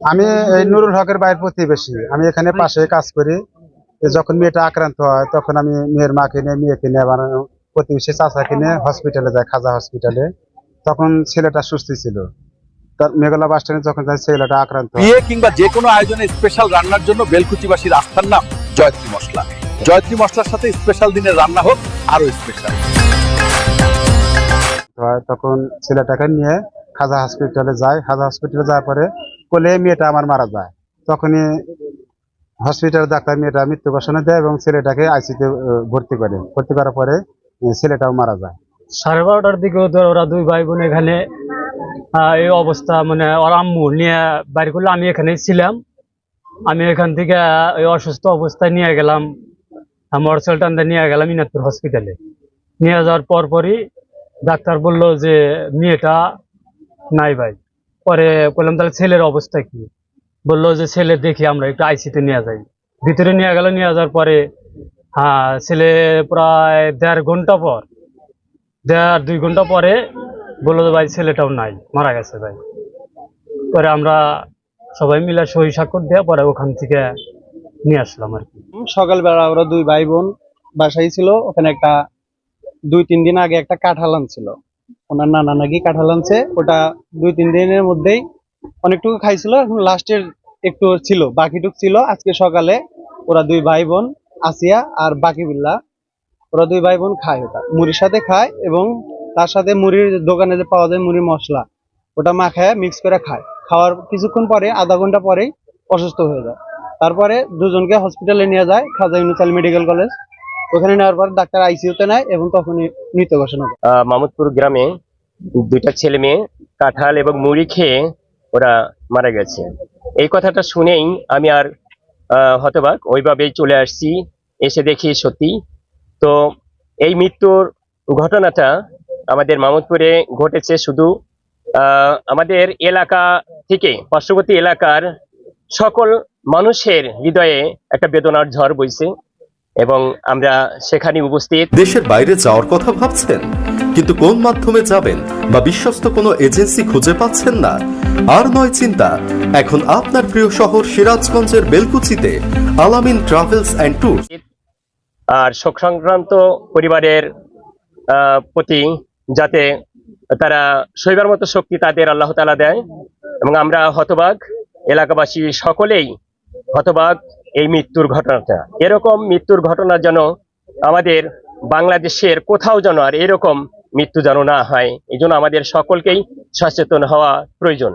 আমি এই নুরুল হকের বাইরের প্রতিবেশী। আমি এখানে পাশে কাজ করি। যখন মেয়েটা আক্রান্ত হয় তখন আমি মেয়ের মাকে নিয়ে মেয়েকে নিয়ে আমার প্রতিবেশী চাচাকে নিয়ে হসপিটালে যাই খাজা হসপিটালে তখন ছেলেটা সুস্থ ছিল। তার মেঘলা বাস স্ট্যান্ডে যখন যাই ছেলেটা আক্রান্ত হয়। বিয়ে কিংবা যে কোনো আয়োজনে স্পেশাল রান্নার জন্য বেলকুচিবাসীর আস্থার নাম জয়ত্রী মশলা। জয়ত্রী মশলার সাথে স্পেশাল দিনের রান্না হোক আরও স্পেশাল তখন ছেলেটাকে নিয়ে খাজা হসপিটালে যায়। খাজা হসপিটালে যাওয়ার পরে কোলে মেয়েটা আমার মারা যায়। তখনই হসপিটাল ডাক্তার মেয়েটা মৃত্যু ঘোষণা দেয় এবং ছেলেটাকে আইসিতে ভর্তি করে। ভর্তি করার পরে ছেলেটাও মারা যায়। সাড়ে বারোটার দিকে ওরা দুই ভাই বোন এখানে এই অবস্থা মানে ওর আম্মু নিয়ে বাড়ি করলে। আমি এখানেই ছিলাম। আমি এখান থেকে ওই অসুস্থ অবস্থায় নিয়ে গেলাম। মোটরসাইকেলটা নিয়ে গেলাম ইনাদপুর হসপিটালে নিয়ে যাওয়ার পর পরই ডাক্তার বলল যে, মেয়েটা নাই ভাই। পরে বললাম, তাহলে ছেলের অবস্থা কি? বলল যে, ছেলে দেখি আমরা, একটু আইসিতে নিয়ে যাই। ভিতরে নিয়ে গেল, নিয়ে যাওয়ার পরে হ্যাঁ ছেলে প্রায় দেড় ঘণ্টা পর, দেড় দুই ঘণ্টা পরে বলল যে, ভাই, ছেলেটাও নাই, মারা গেছে ভাই। পরে আমরা সবাই মিলে সই স্বাক্ষর দিয়ে, পরে ওখান থেকে নিয়ে আসলাম আর কি। সকালবেলা ওরা দুই ভাই বোন বাসায় ছিল, ওখানে একটা দুই তিন দিন আগে একটা কাঁঠাল আনছিল। ওনার নানা নাকি কাঁঠাল আনছে। ওটা দুই, তিন দিনের মধ্যেই অনেকটুকু খাইছিল, এখন লাস্টের একটু ছিল, বাকিটুক ছিল। আজকে সকালে ওরা দুই ভাই বোন আসিয়া আর বাকি বিল্লা ওরা দুই ভাই বোন খায় ওটা। মুড়ির সাথে খায় এবং তার সাথে মুড়ির দোকানে যে পাওয়া যায় মুড়ির মশলা, ওটা মাখায় মিক্স করে খায়। খাওয়ার কিছুক্ষণ পরে, আধা ঘণ্টা পরেই অসুস্থ হয়ে যায়। তারপরে দুজনকে হসপিটালে নিয়ে যায়, খাজা ইউনুসাল মেডিকেল কলেজ ওখানে নেওয়ার পর ডাক্তার আইসিইউতে নেয় এবং তখনই মৃত ঘোষণা করে। মামুদপুর গ্রামে দুইটা ছেলে মেয়ে, কাঁঠাল এবং মুড়ি খেয়ে ওরা মারা গেছে। এই কথাটা শুনেই আমি আর হতবাক, ওইভাবেই চলে আসছি, এসে দেখি সত্যি। তো এই মৃত্যুর ঘটনাটা আমাদের মামুদপুরে ঘটেছে শুধু আমাদের এলাকা থেকে, পার্শ্ববর্তী এলাকার সকল মানুষের হৃদয়ে একটা বেদনার ঝড় বইছে। এবং আমরা সেখানে উপস্থিত। দেশের বাইরে যাওয়ার কথা ভাবছেন কিন্তু কোন মাধ্যমে যাবেন বা বিশ্বস্ত কোনো এজেন্সি খুঁজে পাচ্ছেন না? আর নয় চিন্তা এখন আপনার প্রিয় শহর সিরাজগঞ্জের বেলকুচিতে আলামিন ট্রাভেলস অ্যান্ড ট্যুর আর শোক সংক্রান্ত পরিবারের প্রতি যাতে তারা শৈবার মতো শক্তি তাদের আল্লাহ তালা দেয় এবং আমরা হতবাক এলাকাবাসী সকলেই হতবাক এই মৃত্যুর ঘটনাটা। এরকম মৃত্যুর ঘটনা যেন আমাদের বাংলাদেশের কোথাও যেন আর এরকম মৃত্যু যেন না হয়, এই আমাদের সকলকেই সচেতন হওয়া প্রয়োজন।